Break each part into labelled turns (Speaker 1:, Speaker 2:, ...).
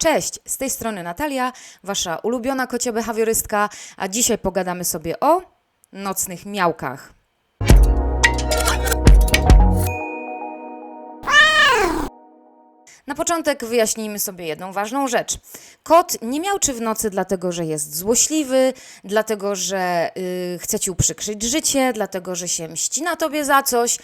Speaker 1: Cześć, z tej strony Natalia, wasza ulubiona kocia behawiorystka, a dzisiaj pogadamy sobie o nocnych miałkach. Na początek wyjaśnijmy sobie jedną ważną rzecz. Kot nie miałczy w nocy dlatego, że jest złośliwy, dlatego, że y, chce ci uprzykrzyć życie, dlatego, że się mści na tobie za coś. Y,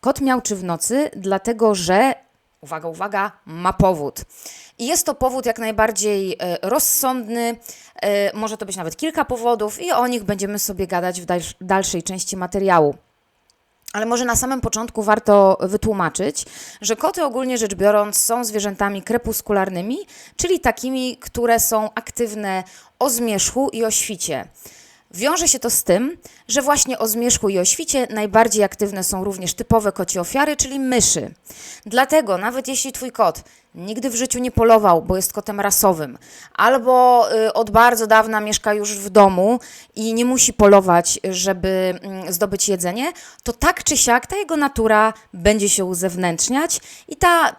Speaker 1: kot miałczy w nocy dlatego, że uwaga, uwaga, ma powód. Jest to powód jak najbardziej e, rozsądny, e, może to być nawet kilka powodów, i o nich będziemy sobie gadać w dalsz- dalszej części materiału. Ale może na samym początku warto wytłumaczyć, że koty ogólnie rzecz biorąc są zwierzętami krepuskularnymi, czyli takimi, które są aktywne o zmierzchu i o świcie. Wiąże się to z tym, że właśnie o zmierzchu i o świcie najbardziej aktywne są również typowe kocie ofiary, czyli myszy. Dlatego nawet jeśli twój kot nigdy w życiu nie polował, bo jest kotem rasowym, albo y, od bardzo dawna mieszka już w domu i nie musi polować, żeby mm, zdobyć jedzenie, to tak czy siak ta jego natura będzie się uzewnętrzniać i ta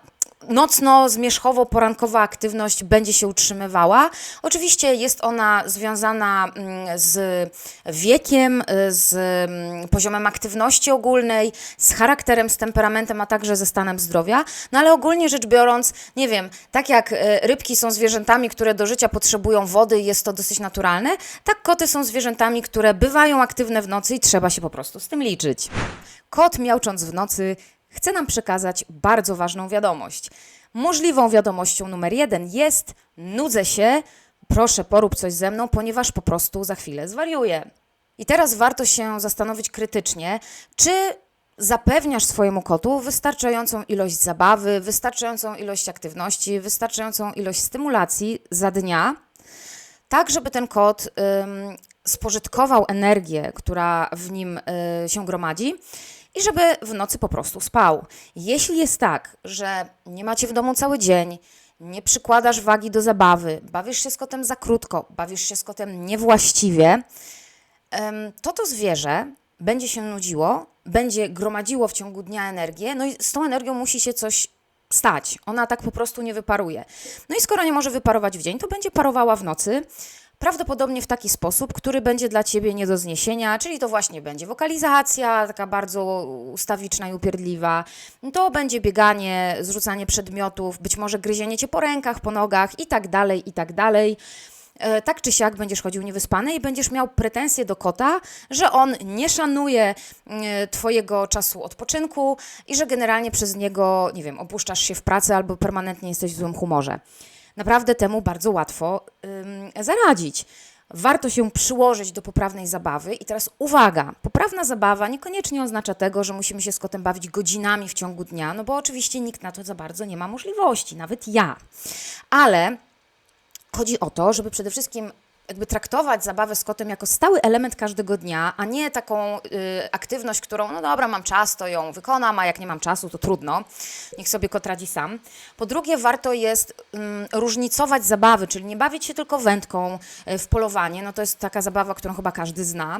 Speaker 1: nocno-zmierzchowo-porankowa aktywność będzie się utrzymywała. Oczywiście jest ona związana mm, z wiekiem, y, z mm, poziomem aktywności ogólnej, z charakterem, z temperamentem, a także ze stanem zdrowia. No ale ogólnie rzecz biorąc, nie wiem, tak jak y, rybki są zwierzętami, które do życia potrzebują wody i jest to dosyć naturalne, tak koty są zwierzętami, które bywają aktywne w nocy i trzeba się po prostu z tym liczyć. Kot miaucząc w nocy chce nam przekazać bardzo ważną wiadomość. Możliwą wiadomością numer jeden jest: nudzę się, proszę porób coś ze mną, ponieważ po prostu za chwilę zwariuję. I teraz warto się zastanowić krytycznie, czy zapewniasz swojemu kotu wystarczającą ilość zabawy, wystarczającą ilość aktywności, wystarczającą ilość stymulacji za dnia, tak żeby ten kot ym, spożytkował energię, która w nim y, się gromadzi i żeby w nocy po prostu spał. Jeśli jest tak, że nie macie w domu cały dzień, nie przykładasz wagi do zabawy, bawisz się z kotem za krótko, bawisz się z kotem niewłaściwie, to to zwierzę będzie się nudziło, będzie gromadziło w ciągu dnia energię, no i z tą energią musi się coś stać. Ona tak po prostu nie wyparuje. No i skoro nie może wyparować w dzień, to będzie parowała w nocy. Prawdopodobnie w taki sposób, który będzie dla ciebie nie do zniesienia, czyli to właśnie będzie wokalizacja, taka bardzo ustawiczna i upierdliwa. To będzie bieganie, zrzucanie przedmiotów, być może gryzienie cię po rękach, po nogach i tak dalej, i tak dalej. E, tak czy siak będziesz chodził niewyspany i będziesz miał pretensje do kota, że on nie szanuje e, Twojego czasu odpoczynku i że generalnie przez niego, nie wiem, opuszczasz się w pracy albo permanentnie jesteś w złym humorze. Naprawdę temu bardzo łatwo ym, zaradzić. Warto się przyłożyć do poprawnej zabawy. I teraz uwaga, poprawna zabawa niekoniecznie oznacza tego, że musimy się z kotem bawić godzinami w ciągu dnia, no bo oczywiście nikt na to za bardzo nie ma możliwości, nawet ja. Ale chodzi o to, żeby przede wszystkim jakby traktować zabawę z kotem jako stały element każdego dnia, a nie taką y, aktywność, którą, no dobra, mam czas, to ją wykonam, a jak nie mam czasu, to trudno. Niech sobie kot radzi sam. Po drugie, warto jest ym, różnicować zabawy, czyli nie bawić się tylko wędką y, w polowanie, no to jest taka zabawa, którą chyba każdy zna,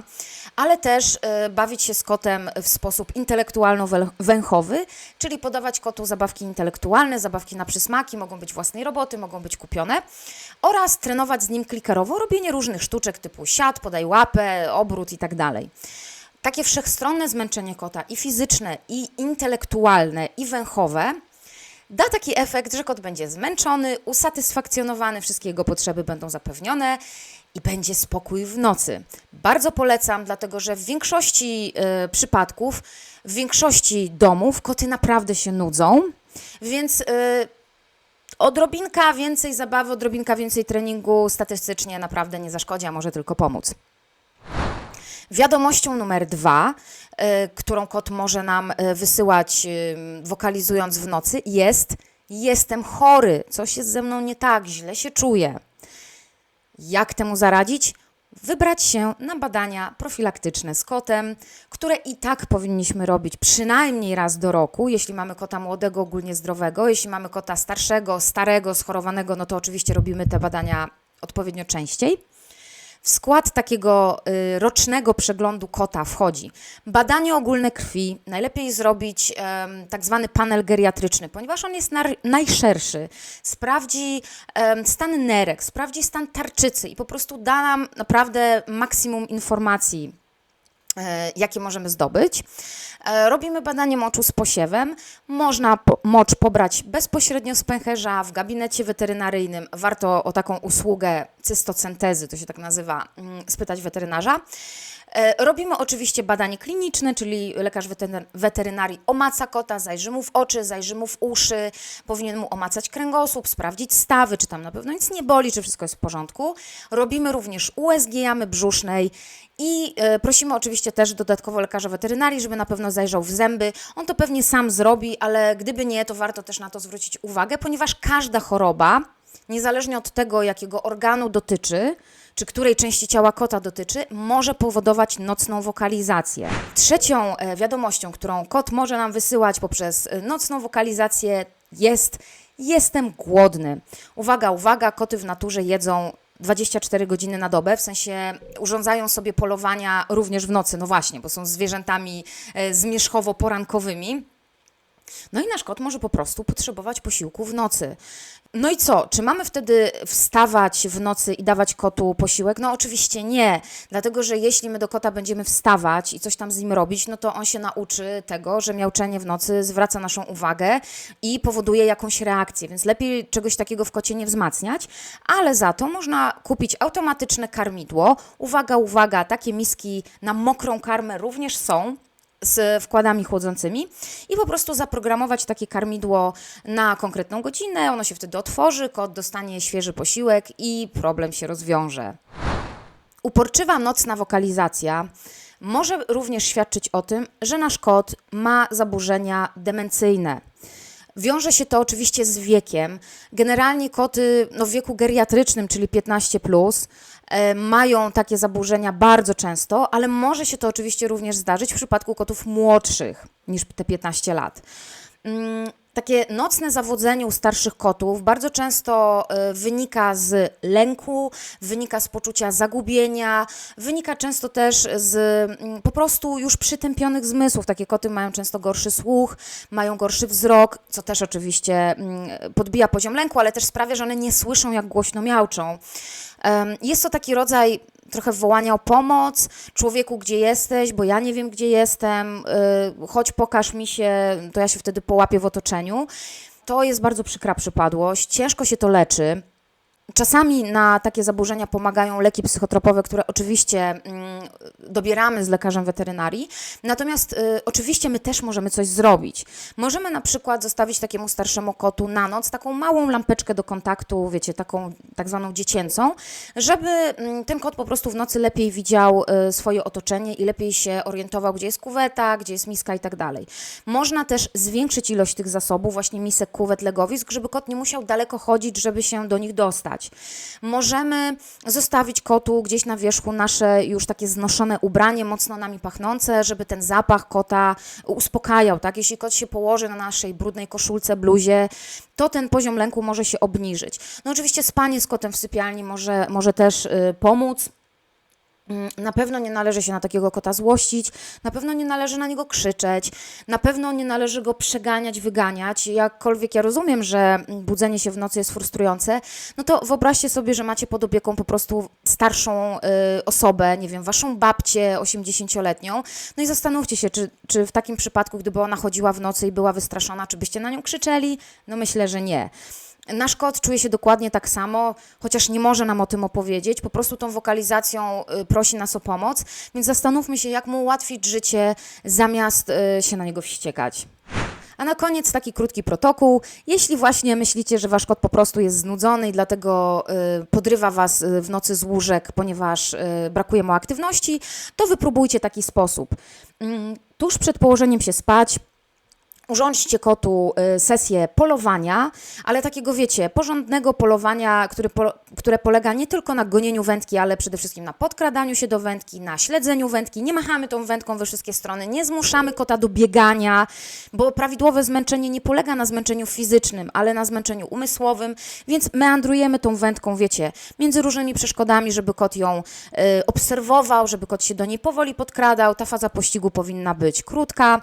Speaker 1: ale też y, bawić się z kotem w sposób intelektualno-węchowy, czyli podawać kotu zabawki intelektualne, zabawki na przysmaki, mogą być własnej roboty, mogą być kupione, oraz trenować z nim klikerowo robienie różnych sztuczek typu siad, podaj łapę, obrót i tak dalej. Takie wszechstronne zmęczenie kota i fizyczne, i intelektualne, i węchowe da taki efekt, że kot będzie zmęczony, usatysfakcjonowany, wszystkie jego potrzeby będą zapewnione i będzie spokój w nocy. Bardzo polecam, dlatego że w większości e, przypadków, w większości domów koty naprawdę się nudzą, więc e, odrobinka więcej zabawy, odrobinka więcej treningu statystycznie naprawdę nie zaszkodzi, a może tylko pomóc. Wiadomością numer dwa, y, którą kot może nam y, wysyłać, y, wokalizując w nocy, jest: Jestem chory, coś jest ze mną nie tak, źle się czuję. Jak temu zaradzić? Wybrać się na badania profilaktyczne z kotem, które i tak powinniśmy robić przynajmniej raz do roku, jeśli mamy kota młodego, ogólnie zdrowego. Jeśli mamy kota starszego, starego, schorowanego, no to oczywiście robimy te badania odpowiednio częściej. W skład takiego y, rocznego przeglądu kota wchodzi badanie ogólne krwi, najlepiej zrobić tak zwany panel geriatryczny, ponieważ on jest najszerszy. Sprawdzi stan nerek, sprawdzi stan tarczycy i po prostu da nam naprawdę maksimum informacji jakie możemy zdobyć. E, Robimy badanie moczu z posiewem. Można mocz pobrać bezpośrednio z pęcherza w gabinecie weterynaryjnym. Warto o taką usługę cystocentezy, to się tak nazywa, mm, spytać weterynarza. E, Robimy oczywiście badanie kliniczne, czyli lekarz weterynar- weterynarii omaca kota, zajrzy mu w oczy, zajrzy mu w uszy, powinien mu omacać kręgosłup, sprawdzić stawy, czy tam na pewno nic nie boli, czy wszystko jest w porządku. Robimy również USG jamy brzusznej i e, prosimy oczywiście też dodatkowo lekarza weterynarii, żeby na pewno zajrzał w zęby. On to pewnie sam zrobi, ale gdyby nie, to warto też na to zwrócić uwagę, ponieważ każda choroba, niezależnie od tego, jakiego organu dotyczy, czy której części ciała kota dotyczy, może powodować nocną wokalizację. Trzecią e, wiadomością, którą kot może nam wysyłać poprzez e, nocną wokalizację jest jestem głodny. Uwaga, uwaga, koty w naturze jedzą 24 godziny na dobę, w sensie urządzają sobie polowania również w nocy, no właśnie, bo są zwierzętami e, zmierzchowo-porankowymi. No i nasz kot może po prostu potrzebować posiłku w nocy. No i co? Czy mamy wtedy wstawać w nocy i dawać kotu posiłek? No oczywiście nie, dlatego że jeśli my do kota będziemy wstawać i coś tam z nim robić, no to on się nauczy tego, że miauczenie w nocy zwraca naszą uwagę i powoduje jakąś reakcję, więc lepiej czegoś takiego w kocie nie wzmacniać, ale za to można kupić automatyczne karmidło. Uwaga, uwaga, takie miski na mokrą karmę również są z wkładami chłodzącymi i po prostu zaprogramować takie karmidło na konkretną godzinę. Ono się wtedy otworzy, kot dostanie świeży posiłek i problem się rozwiąże. Uporczywa nocna wokalizacja może również świadczyć o tym, że nasz kot ma zaburzenia demencyjne. Wiąże się to oczywiście z wiekiem. Generalnie koty no, w wieku geriatrycznym, czyli 15, plus, mają takie zaburzenia bardzo często, ale może się to oczywiście również zdarzyć w przypadku kotów młodszych niż te 15 lat. Takie nocne zawodzenie u starszych kotów bardzo często e, wynika z lęku, wynika z poczucia zagubienia, wynika często też z mm, po prostu już przytępionych zmysłów. Takie koty mają często gorszy słuch, mają gorszy wzrok, co też oczywiście mm, podbija poziom lęku, ale też sprawia, że one nie słyszą, jak głośno miauczą. Em, Jest to taki rodzaj trochę wołania o pomoc, człowieku, gdzie jesteś, bo ja nie wiem, gdzie jestem, y, chodź pokaż mi się, to ja się wtedy połapię w otoczeniu. To jest bardzo przykra przypadłość, ciężko się to leczy. Czasami na takie zaburzenia pomagają leki psychotropowe, które oczywiście mm, dobieramy z lekarzem weterynarii. Natomiast y, oczywiście my też możemy coś zrobić. Możemy na przykład zostawić takiemu starszemu kotu na noc taką małą lampeczkę do kontaktu, wiecie, taką tak zwaną dziecięcą, żeby mm, ten kot po prostu w nocy lepiej widział y, swoje otoczenie i lepiej się orientował, gdzie jest kuweta, gdzie jest miska i tak dalej. Można też zwiększyć ilość tych zasobów, właśnie misek, kuwet, legowisk, żeby kot nie musiał daleko chodzić, żeby się do nich dostać. Możemy zostawić kotu gdzieś na wierzchu nasze już takie znoszone ubranie, mocno nami pachnące, żeby ten zapach kota uspokajał, tak? Jeśli kot się położy na naszej brudnej koszulce, bluzie, to ten poziom lęku może się obniżyć. No oczywiście spanie z kotem w sypialni może, może też y, pomóc. Mm, Na pewno nie należy się na takiego kota złościć, na pewno nie należy na niego krzyczeć, na pewno nie należy go przeganiać, wyganiać. Jakkolwiek ja rozumiem, że budzenie się w nocy jest frustrujące, no to wyobraźcie sobie, że macie pod opieką po prostu starszą y, osobę, nie wiem, waszą babcię 80-letnią, no i zastanówcie się, czy, czy w takim przypadku, gdyby ona chodziła w nocy i była wystraszona, czy byście na nią krzyczeli? No myślę, że nie. Nasz kot czuje się dokładnie tak samo, chociaż nie może nam o tym opowiedzieć. Po prostu tą wokalizacją y, prosi nas o pomoc, więc zastanówmy się, jak mu ułatwić życie, zamiast y, się na niego wściekać. A na koniec taki krótki protokół. Jeśli właśnie myślicie, że wasz kot po prostu jest znudzony i dlatego y, podrywa was w nocy z łóżek, ponieważ brakuje mu aktywności, to wypróbujcie taki sposób. Mm, Tuż przed położeniem się spać Urządźcie kotu y, sesję polowania, ale takiego wiecie, porządnego polowania, który po, które polega nie tylko na gonieniu wędki, ale przede wszystkim na podkradaniu się do wędki, na śledzeniu wędki. Nie machamy tą wędką we wszystkie strony, nie zmuszamy kota do biegania, bo prawidłowe zmęczenie nie polega na zmęczeniu fizycznym, ale na zmęczeniu umysłowym, więc meandrujemy tą wędką, wiecie, między różnymi przeszkodami, żeby kot ją y, obserwował, żeby kot się do niej powoli podkradał. Ta faza pościgu powinna być krótka.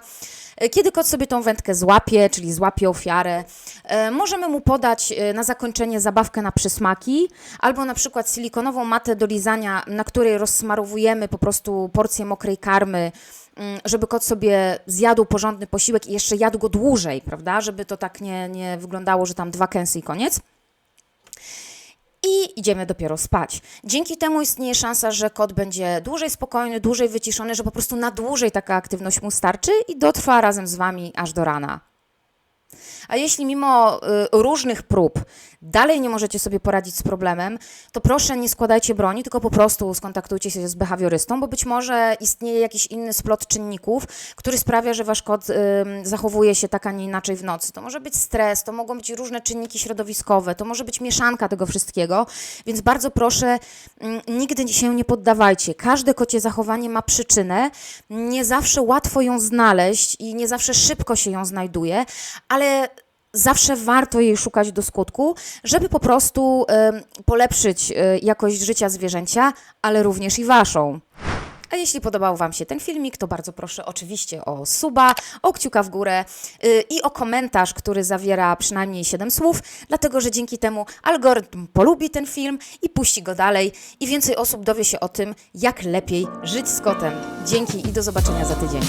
Speaker 1: E, Kiedy kot sobie tą wędkę złapie, czyli złapie ofiarę, e, możemy mu podać e, na zakończenie zabawkę na przysmaki, albo na przykład silikonową matę do lizania, na której rozsmarowujemy po prostu porcję mokrej karmy, mm, żeby kot sobie zjadł porządny posiłek i jeszcze jadł go dłużej, prawda? Żeby to tak nie, nie wyglądało, że tam dwa kęsy i koniec i idziemy dopiero spać. Dzięki temu istnieje szansa, że kot będzie dłużej spokojny, dłużej wyciszony, że po prostu na dłużej taka aktywność mu starczy i dotrwa razem z Wami aż do rana. A jeśli mimo y, różnych prób dalej nie możecie sobie poradzić z problemem, to proszę nie składajcie broni, tylko po prostu skontaktujcie się z behawiorystą, bo być może istnieje jakiś inny splot czynników, który sprawia, że wasz kot zachowuje się tak, a nie inaczej w nocy. To może być stres, to mogą być różne czynniki środowiskowe, to może być mieszanka tego wszystkiego, więc bardzo proszę, nigdy się nie poddawajcie. Każde kocie zachowanie ma przyczynę, nie zawsze łatwo ją znaleźć i nie zawsze szybko się ją znajduje, ale zawsze warto jej szukać do skutku, żeby po prostu polepszyć e, jakość życia zwierzęcia, ale również i waszą. A jeśli podobał Wam się ten filmik, to bardzo proszę oczywiście o suba, o kciuka w górę y, i o komentarz, który zawiera przynajmniej 7 słów, dlatego że dzięki temu algorytm polubi ten film i puści go dalej i więcej osób dowie się o tym, jak lepiej żyć z kotem. Dzięki i do zobaczenia za tydzień.